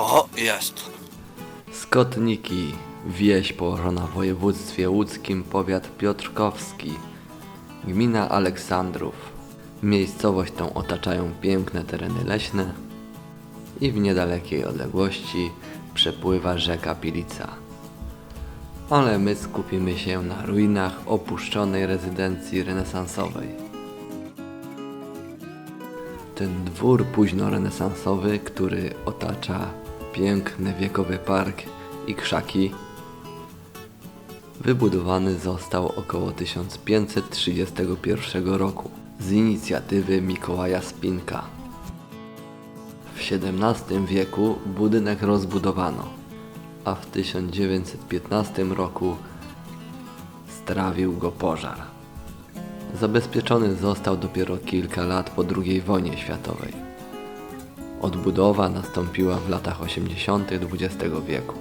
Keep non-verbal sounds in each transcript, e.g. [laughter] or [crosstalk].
O, jest. Skotniki, wieś położona w województwie łódzkim, powiat piotrkowski, gmina Aleksandrów. Miejscowość tą otaczają piękne tereny leśne i w niedalekiej odległości przepływa rzeka Pilica. Ale my skupimy się na ruinach opuszczonej rezydencji renesansowej. Ten dwór późnorenesansowy, który otacza piękny wiekowy park i krzaki, wybudowany został około 1531 roku z inicjatywy Mikołaja Spinka. W XVII wieku budynek rozbudowano, a w 1915 roku strawił go pożar. Zabezpieczony został dopiero kilka lat po II wojnie światowej. Odbudowa nastąpiła w latach 80. XX wieku.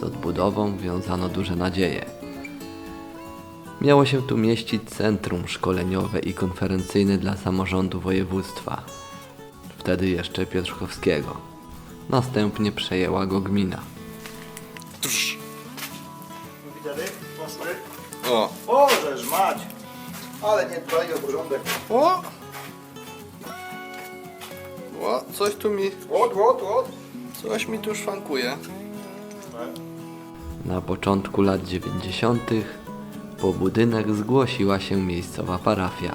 Z odbudową wiązano duże nadzieje. Miało się tu mieścić centrum szkoleniowe i konferencyjne dla samorządu województwa, wtedy jeszcze Piotrkowskiego. Następnie przejęła go gmina. Trz. O. Możesz mać! Ale nie dbali o porządek. O. O, coś tu mi, Łot, łot, łot. coś mi tu szwankuje. Na początku lat 90. po budynek zgłosiła się miejscowa parafia.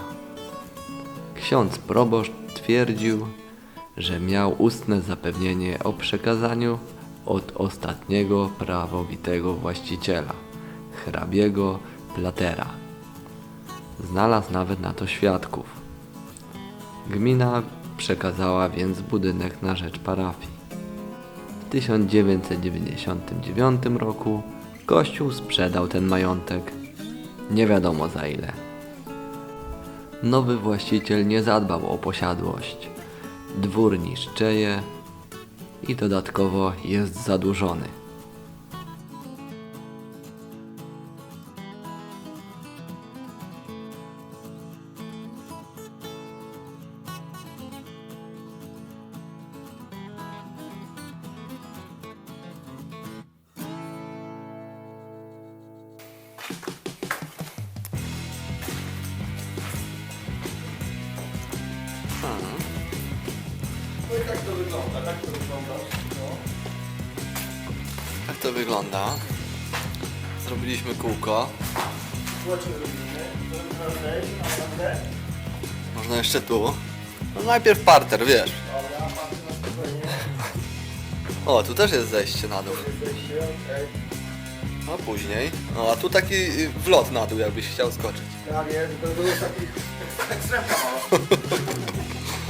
Ksiądz proboszcz twierdził, że miał ustne zapewnienie o przekazaniu od ostatniego prawowitego właściciela, hrabiego Platera. Znalazł nawet na to świadków. Gmina przekazała więc budynek na rzecz parafii. W 1999 roku Kościół sprzedał ten majątek. Nie wiadomo za ile. Nowy właściciel nie zadbał o posiadłość. Dwór niszczeje i dodatkowo jest zadłużony. Wygląda, tak to wygląda. No. Tak to wygląda. Zrobiliśmy kółko. Słuchajcie, robimy. To naprawdę, naprawdę. Można jeszcze tu. No najpierw parter, wiesz. Dobra, patrzę na spokojnie. O, tu też jest zejście na dół. Jesteście, okej. A później. O, a tu taki y, wlot na dół, jakbyś chciał skoczyć. Tak jest, to było taki [laughs] ekstremka mała. [laughs] Już tak ładnie. Bajerką,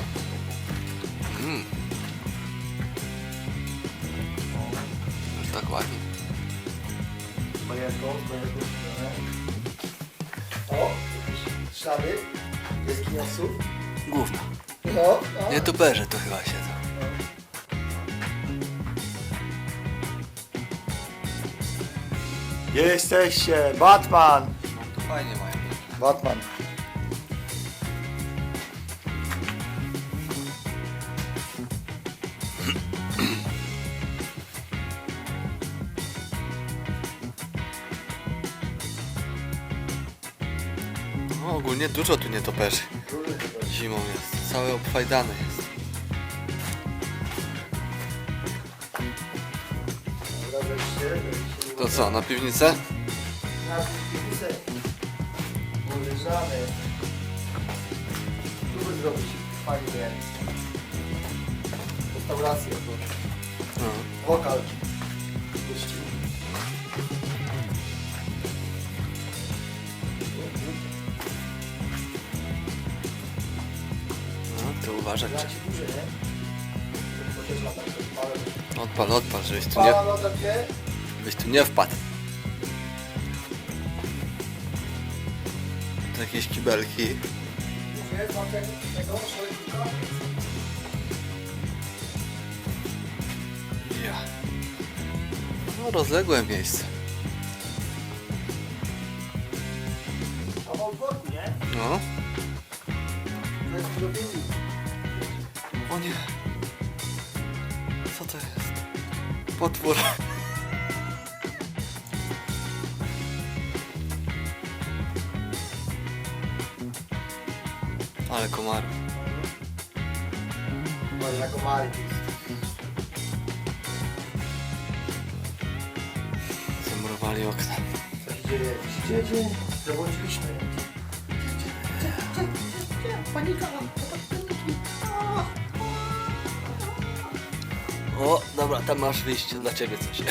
z bajerką stronę. O, jakieś ślady. Jaskiniosów. Gówno. No, no. Nie tuperze tu chyba siedzą. Jesteście, Batman! No tu fajnie mają. Batman. Ogólnie dużo tu nietoperzy. Zimą jest. Całe obfajdane jest. To co, na piwnicę? Na piwnicę. Uleżamy. Tu by zrobić fajnie. Restaurację, to No. lokal. To uważać. Odpal, odpal, żebyś tu nie, żebyś tu nie wpadł. To jakieś kibelki. Ja. No rozległe miejsce. No. O nie. Co to jest? potwór. Ale komar. No i jako Mari. Zamurowali okna. Co się dzieje? Co się dzieje? Zabłądziliśmy. Panika! O, dobra, tam masz wyjście dla ciebie coś.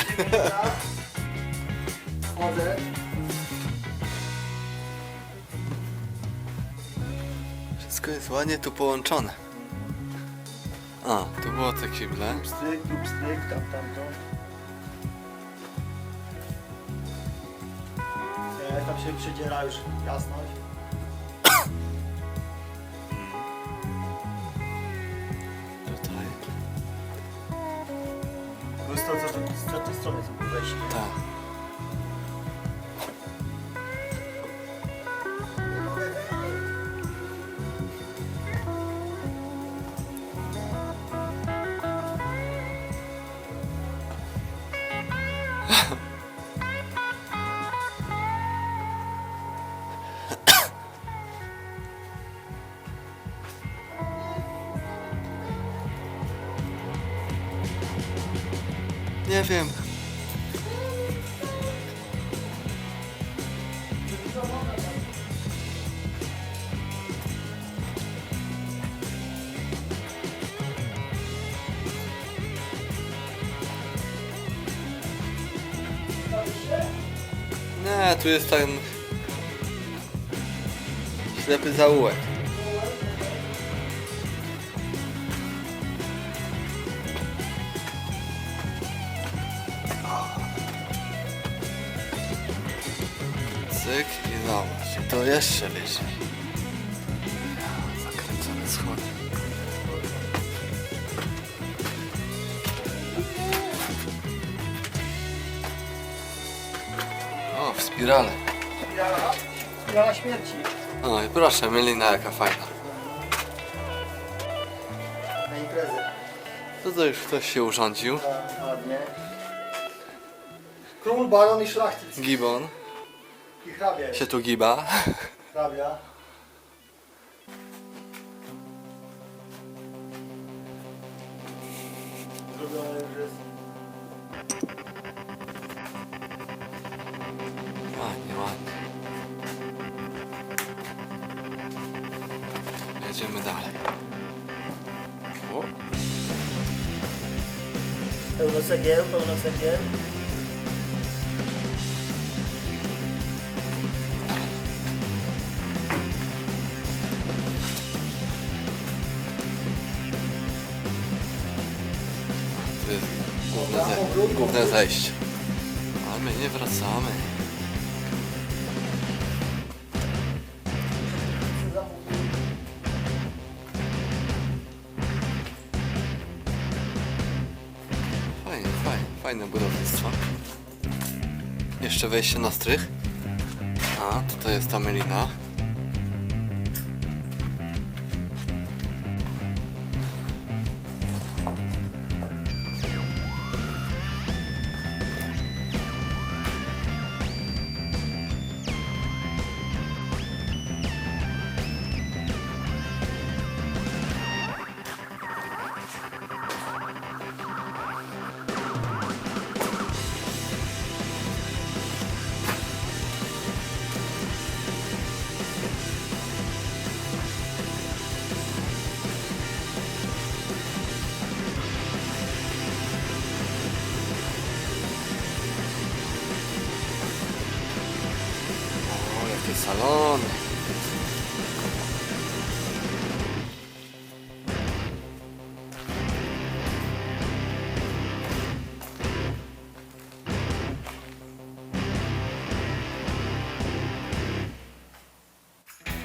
Wchodzę. Wszystko jest ładnie tu połączone. A, tu było te kible. Stryk, tu stryk, tam, tam, to. Nie, tam się przedziera już jasność. Z tej strony jest wejście. Tak. Nie wiem. Nie, tu jest ten ślepy zaułek. Cyk i zobacz, i to jeszcze wyżej. Zakręcone schody. O, w spirale. Spirala, śmierci. O i proszę, mylina jaka fajna. Na imprezę. To to już ktoś się urządził. Tak, ładnie. Król, baron i szlachcic. Gibon I hrabia. się tu giba. Hrabia. Zrobione już jest. Ładnie, ładnie. Jedziemy dalej. O, Pełno cegieł, pełno cegieł. Główne, ze, główne zejście. A my nie wracamy. Fajnie, fajnie, fajne budownictwo. Jeszcze wejście na strych. A, tutaj jest ta melina. Salony.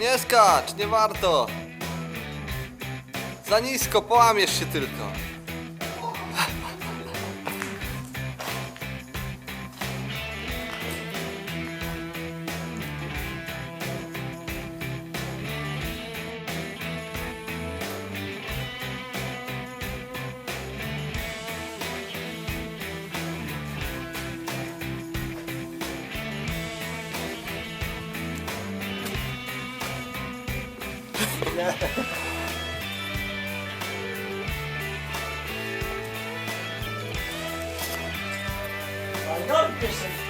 Nie skacz, nie warto. Za nisko, połamiesz się tylko. Fajną piosenkę.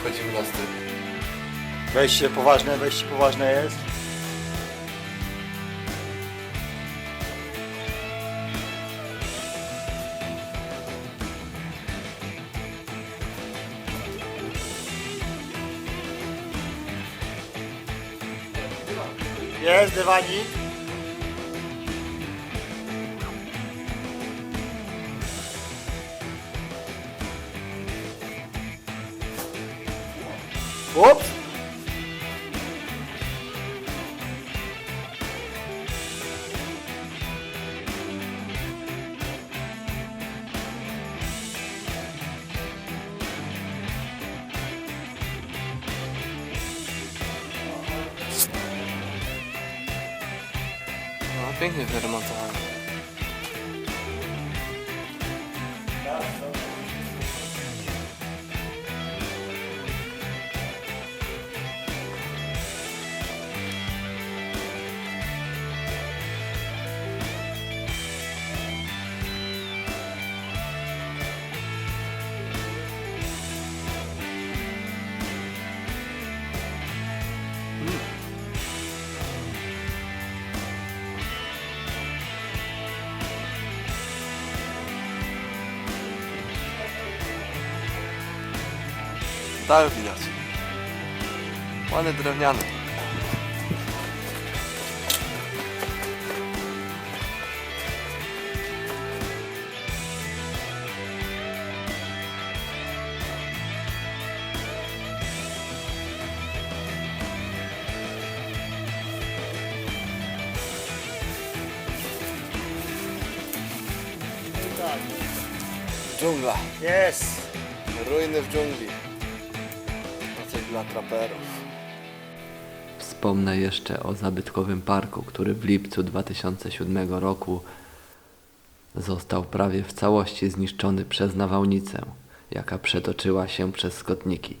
Wchodzimy na strych. Wejście poważne, wejście poważne jest. Jest dywanik. Ups. How big is it a month long? Tak widać. Ładny drewniany. Dżungla. Jest. Ruiny w dżungli. Dla traperów. Wspomnę jeszcze o zabytkowym parku, który w lipcu 2007 roku został prawie w całości zniszczony przez nawałnicę, jaka przetoczyła się przez skotniki.